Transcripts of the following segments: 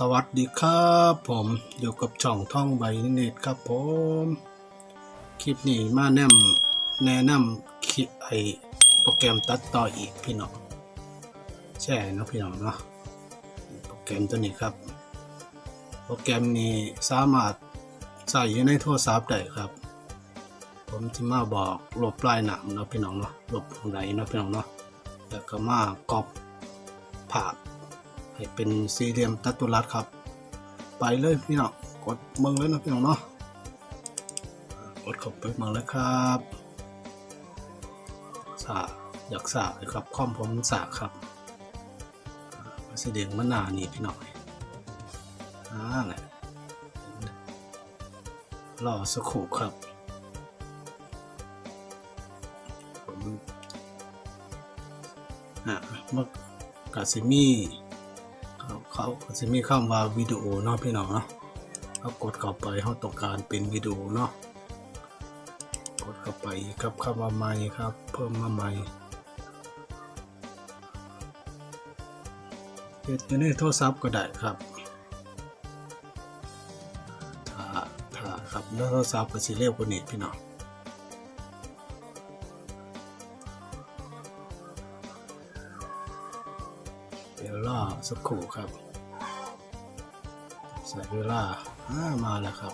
สวัสดีครับผมอยู่กับช่องท่องใบเน็ตครับผม คลิปนี้มาแนะนำแนะนำคลิปไอโปรแกรมตัดต่ออีกพี่น้องแช่เนาะพี่น้องเนาะโปรแกรมตัวนี้ครับ โปรแกรมนี้สามารถใส่อยู่ในโทรศัพท์ได้ครับ ผมที่มาบอกลบลายหนามเนาะพี่น้องเนาะลบตรงไหนเนาะพี่น้องเนาะแล้วก็มากรอบภาพ ให้เป็นสี่เหลี่ยมตัตุรัสครับ ไปเลยพี่น้องกดเมืองเลยนะพี่น้องเนาะกดเข้าไปเมืองเลยครับสาอยากสาเลยครับคอมผมสาครับอ่าแสดงมานหนานี่พี่น้องอ่าแหละรอสักครู่ครับอะมื่อกาซิมี่ เขาจะมีคำว่าวิดีโอเนาะพี่น้องเนาะเขากดเข้าไปเขาต้องการเป็นวิดีโอเนาะกดเข้าไปครับคำว่าใหม่ครับ เพิ่มมาใหม่เฮ็ดอยู่ในโทรศัพท์ก็ได้ครับถ้าถ้าครับแล้วโทรศัพท์ก็สิเร็วกว่านี้พี่น้อง สักครู่ครับใส่เวลาอ่ามาแล้วครับ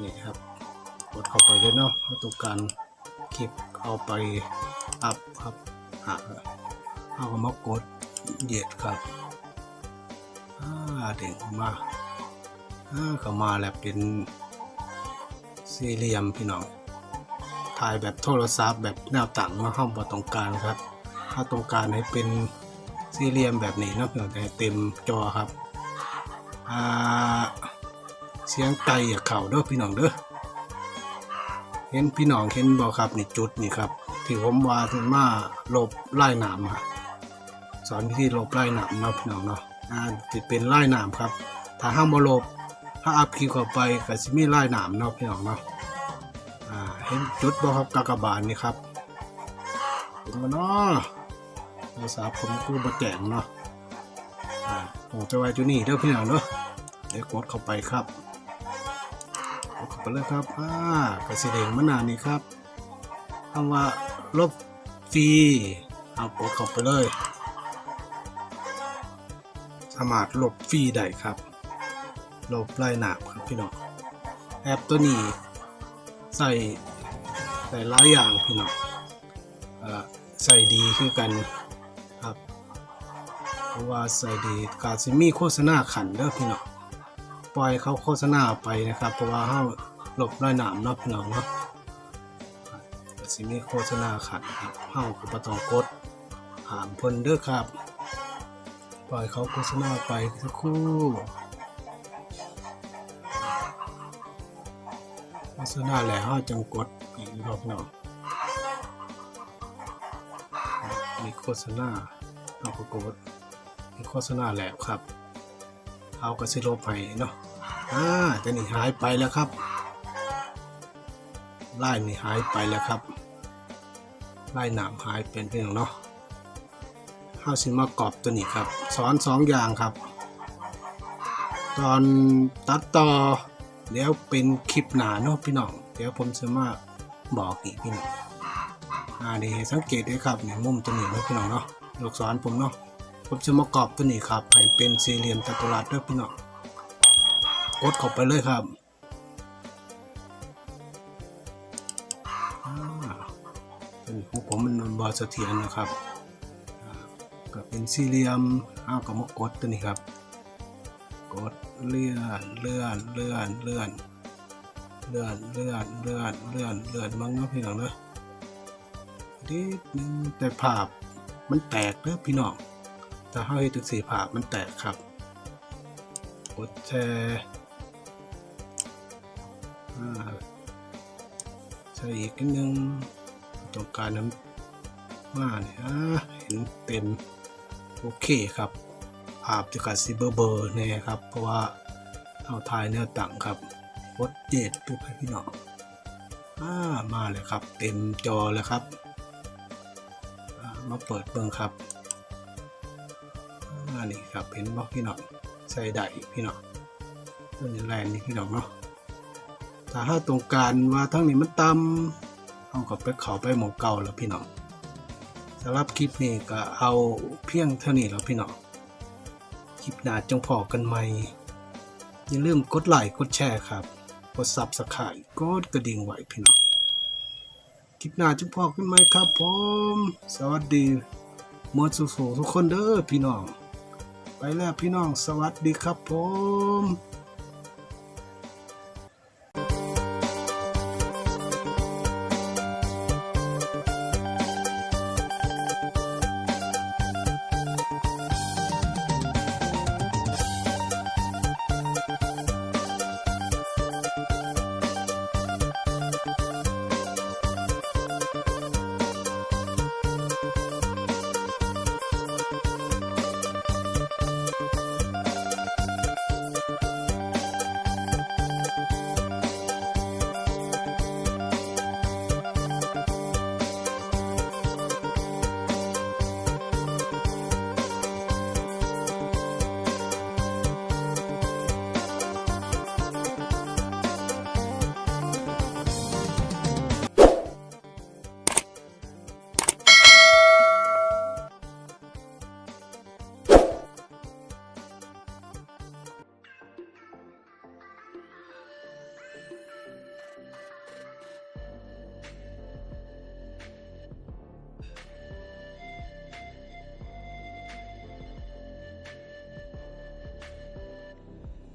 นี่ครับกดเข้าไปเลยเนาะเอาตัวการคลิปเอาไปอัพครับหาเอามากดเหยียดครับอ่าเด้งมาอ่าเข้ามาแล้วเป็นสี่เหลี่ยมพี่น้องถ่ายแบบโทรศัพท์แบบแนวตั้งมาห้องบตรงกางครับ ถ้าตรงกางให้เป็น สี่เหลี่ยมแบบนี้เนาะพี่น้องแต่เต็มจอครับอ่าเสียงไก่อย่าเข่าเด้อพี่น้องเด้อเห็นพี่น้องเห็นบ่ครับนี่จุดนี่ครับ ที่ผมว่าถึงมาลบไล่หนามอะสอนวิธีลบไล่หนามนะพี่น้องเนาะอ่าจะเป็นไล่หนามครับ ถ้าห้ามบ่ลบถ้าอัพคีย์เข้าไปก็สิมีไล่หนามเนาะพี่น้องเนาะอ่าเห็นจุดบ่ครับกากบาทนี่ครับเห็นบ่เนาะ โทรศัพท์ผมกูบ่แจ้งเนาะอ่าผมจะไว้จุนี่เด้อพี่น้องเด้อเดี๋ยวกดเข้าไปครับกดเข้าไปเลยครับอ่ากระสีแดงมะนาวนี่ครับคำว่าลบฟรีเอากดเข้าไปเลย สามารถลบฟรีได้ครับลบลายหนาบครับพี่น้องแอปตัวนี้ใส่ใส่หลายอย่างพี่น้องอ่าใส่ดีคือกัน เพราะว่าใส่ดีกาซิมีโฆษณาขันเด้อพี่น้องปล่อยเขาโฆษณาไปนะครับ เพราะว่าเฮาหลบรอยหนามเนาะพี่น้องเนาะกาซิมีโฆษณาขันครับเฮาก็บ่ต้องกดหามเพิ่นเด้อครับ ปล่อยเขาโฆษณาไปสักครู่โฆษณาแล้วจังกดอีกรอบเนาะมีโฆษณาเฮาก็กด โฆษณาแล้วครับ เอากระสิลบให้เนาะอ่าแต่นี่หายไปแล้วครับไล่นี่หายไปแล้วครับไล่หนามหายเป็นเพียงเนาะเฮาสิมากรอบตัวนี้ครับ สอนสองอย่างครับ ตอนตัดต่อเดี๋ยวเป็นคลิปหนาเนาะพี่น้องเดี๋ยวผมจะมาบอกอีกพี่น้องอ่าดีสังเกตด้วยครับเนี่ยมุมตัวนี้เนาะพี่น้องเนาะลูกศรผมเนาะ ผมจะมากรอบตัวนี้ครับให้เป็นสี่เหลี่ยมจัตุรัสด้วยพี่น้องกดเข้าไปเลยครับอ่าเป็นของผมมันบอเสถียรนะครับก็เป็นสี่เหลี่ยมเอาก็มากดตัวนี้ครับ กดเลื่อนเลื่อนเลื่อนเลื่อนเลื่อนเลื่อนเลื่อนเลื่อนเลื่อนมั้งเนาะพี่น้องเนาะนิดนึงแต่ภาพมันแตกเด้อพี่น้อง ถ้าเฮาเฮ็ดจังซี่ภามันแตกครับ กดแชร์อ่าใส่อีกนิดนึงต้องการน้ำมาเนี่ยเห็นเต็ม โอเคครับ ภาพจะกัดซิเบอร์เบอร์แน่ครับ เพราะว่าเอาถ่ายแนวตั้งครับกดเจ็ดปุ๊บให้พี่น้องอ่ามาเลยครับ เต็มจอแล้วครับ มาเปิดเบิ่งครับ อ่านี่ครับเห็นบอกพี่น้องใส่ได้พี่น้องตัวนี้แรงนี่พี่น้องเนาะถ้าถ้าตรงการว่าทั้งนี้มันต่ำเอากับไปเขาไปหมองเก่าแล้วพี่น้องสำหรับคลิปนี้ก็เอาเพียงเท่านี้แล้วพี่น้องคลิปหน้าจงพอกันใหม่อย่าลืมกดไลค์กดแชร์ครับ กดซับสไครต์กดกระดิ่งไว้พี่น้องคลิปหน้าจงพอกันใหม่ครับผม สวัสดีมดสุขๆทุกคนเด้อพี่น้อง แล้วพี่น้องสวัสดีครับผม